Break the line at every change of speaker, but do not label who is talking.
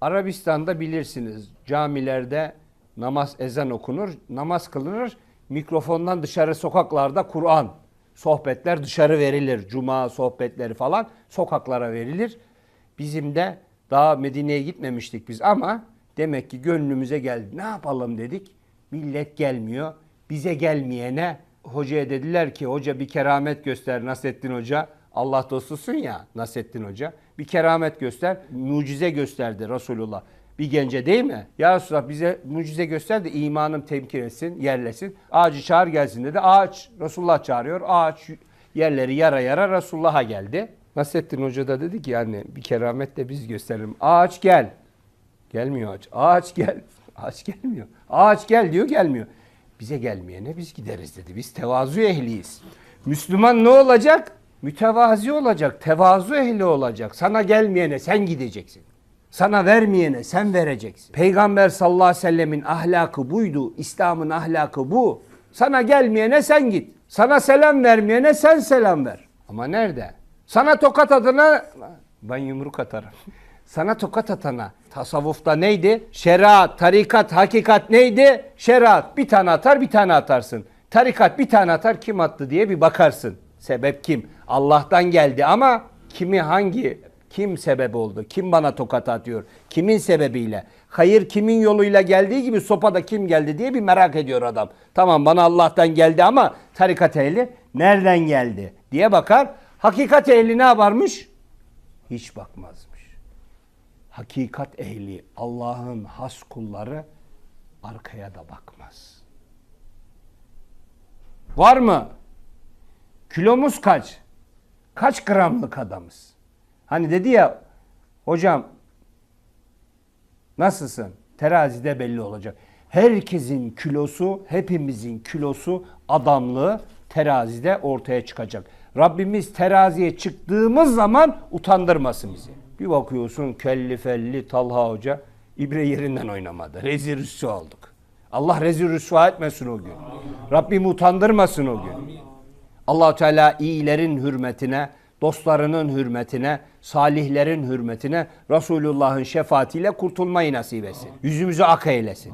Arabistan'da bilirsiniz camilerde namaz ezan okunur, namaz kılınır. Mikrofondan dışarı sokaklarda Kur'an sohbetler dışarı verilir. Cuma sohbetleri falan sokaklara verilir. Bizim de daha Medine'ye gitmemiştik biz ama demek ki gönlümüze geldi. Ne yapalım dedik. Millet gelmiyor. Bize gelmeyene hocaya dediler ki hoca bir keramet göster Nasrettin Hoca. Allah dostusun ya Nasrettin Hoca. Bir keramet göster. Mucize gösterdi Resulullah. Bir gence değil mi? Ya Resulallah bize mucize göster de imanım temkin etsin, yerlesin. Ağacı çağır gelsin dedi. Ağaç Resulullah çağırıyor. Ağaç yerleri yara yara Resulullah'a geldi. Nasrettin Hoca da dedi ki yani bir keramet de biz gösterelim. Ağaç gel. Gelmiyor ağaç. Ağaç gel. Ağaç gelmiyor. Ağaç gel diyor gelmiyor. Bize gelmeyene biz gideriz dedi. Biz tevazu ehliyiz. Müslüman ne olacak? Mütevazi olacak. Tevazu ehli olacak. Sana gelmeyene sen gideceksin. Sana vermeyene sen vereceksin. Peygamber sallallahu aleyhi ve sellemin ahlakı buydu. İslam'ın ahlakı bu. Sana gelmeyene sen git. Sana selam vermeyene sen selam ver. Ama nerede? Sana tokat atana ben yumruk atarım. Sana tokat atana tasavvufta neydi? Şeriat, tarikat, hakikat neydi? Şeriat bir tane atar bir tane atarsın. Tarikat bir tane atar kim attı diye bir bakarsın. Sebep kim? Allah'tan geldi ama kimi hangi kim sebep oldu? Kim bana tokat atıyor? Kimin sebebiyle? Hayır kimin yoluyla geldiği gibi sopada kim geldi diye bir merak ediyor adam. Tamam bana Allah'tan geldi ama tarikat ehli nereden geldi diye bakar. Hakikat ehli ne yaparmış? Hiç bakmazmış. Hakikat ehli Allah'ın has kulları arkaya da bakmaz. Var mı? Kilomuz kaç? Kaç gramlık adamız? Hani dedi ya hocam nasılsın? Terazide belli olacak. Herkesin kilosu, hepimizin kilosu, adamlığı terazide ortaya çıkacak. Rabbimiz teraziye çıktığımız zaman utandırmasın bizi. Bir bakıyorsun kelli felli Talha Hoca ibre yerinden oynamadı. Rezil rüsva olduk. Allah rezil rüsva etmesin o gün. Rabbim utandırmasın o gün. Allah Teala iyilerin hürmetine, dostlarının hürmetine, salihlerin hürmetine Resulullah'ın şefaatiyle kurtulmayı nasip etsin. Yüzümüzü ak eylesin.